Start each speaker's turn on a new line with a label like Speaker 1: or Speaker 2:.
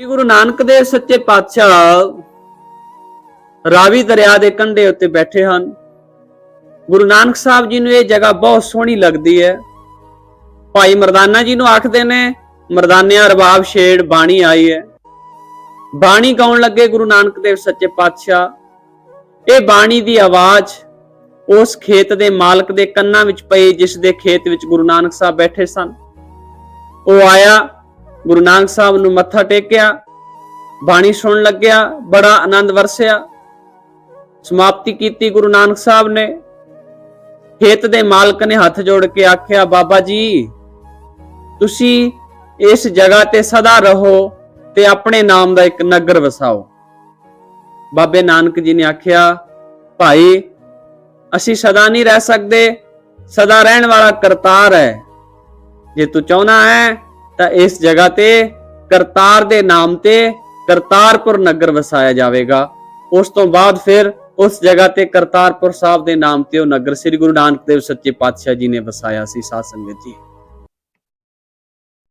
Speaker 1: ਸ੍ਰੀ ਗੁਰੂ ਨਾਨਕ ਦੇਵ ਸੱਚੇ ਪਾਤਸ਼ਾਹ ਰਾਵੀ ਦਰਿਆ ਦੇ ਕੰਢੇ ਉੱਤੇ ਬੈਠੇ ਹਨ। ਗੁਰੂ ਨਾਨਕ ਸਾਹਿਬ ਜੀ ਨੂੰ ਇਹ ਜਗ੍ਹਾ ਬਹੁਤ ਸੋਹਣੀ ਲੱਗਦੀ ਹੈ। ਭਾਈ ਮਰਦਾਨਾ ਜੀ ਨੂੰ ਆਖਦੇ ਨੇ, ਮਰਦਾਨਿਆ ਰਬਾਬ ਛੇੜ ਬਾਣੀ ਆਈ ਹੈ। ਬਾਣੀ ਗਾਉਣ ਲੱਗੇ ਗੁਰੂ ਨਾਨਕ ਦੇਵ ਸੱਚੇ ਪਾਤਸ਼ਾਹ। ਇਹ ਬਾਣੀ ਦੀ ਆਵਾਜ਼ ਉਸ ਖੇਤ ਦੇ ਮਾਲਕ ਦੇ ਕੰਨਾਂ ਵਿੱਚ ਪਈ, ਜਿਸ ਦੇ ਖੇਤ ਵਿੱਚ ਗੁਰੂ ਨਾਨਕ ਸਾਹਿਬ ਬੈਠੇ ਸਨ। ਉਹ ਆਇਆ ਗੁਰੂ ਨਾਨਕ ਸਾਹਿਬ ਨੂੰ ਮੱਥਾ ਟੇਕਿਆ, ਬਾਣੀ ਸੁਣਨ ਲੱਗਿਆ, ਬੜਾ ਆਨੰਦ ਵਰਸਿਆ। ਸਮਾਪਤੀ ਕੀਤੀ ਗੁਰੂ ਨਾਨਕ ਸਾਹਿਬ ਨੇ। ਖੇਤ ਦੇ ਮਾਲਕ ਨੇ ਹੱਥ ਜੋੜ ਕੇ ਆਖਿਆ, ਬਾਬਾ ਜੀ, ਤੁਸੀਂ ਇਸ ਜਗ੍ਹਾ ਤੇ ਸਦਾ ਰਹੋ ਤੇ ਆਪਣੇ ਨਾਮ ਦਾ ਇੱਕ ਨਗਰ ਵਸਾਓ। ਬਾਬੇ ਨਾਨਕ ਜੀ ਨੇ ਆਖਿਆ, ਭਾਈ, ਅਸੀਂ ਸਦਾ ਨਹੀਂ ਰਹਿ ਸਕਦੇ, ਸਦਾ ਰਹਿਣ ਵਾਲਾ ਕਰਤਾਰ ਹੈ। ਜੇ ਤੂੰ ਚਾਹਨਾ ਹੈ ਤਾਂ ਇਸ ਜਗ੍ਹਾ ਤੇ ਕਰਤਾਰ ਦੇ ਨਾਮ ਤੇ ਕਰਤਾਰਪੁਰ ਨਗਰ ਵਸਾਇਆ ਜਾਵੇਗਾ। ਉਸ ਤੋਂ ਬਾਅਦ ਫਿਰ ਉਸ ਜਗ੍ਹਾ ਤੇ ਕਰਤਾਰਪੁਰ ਸਾਹਿਬ ਦੇ ਨਾਮ ਤੇ ਉਹ ਨਗਰ ਸ੍ਰੀ ਗੁਰੂ ਨਾਨਕ ਦੇਵ ਸੱਚੇ ਪਾਤਸ਼ਾਹ ਜੀ ਨੇ ਵਸਾਇਆ ਸੀ, ਸਾਧ ਸੰਗਤ ਜੀ।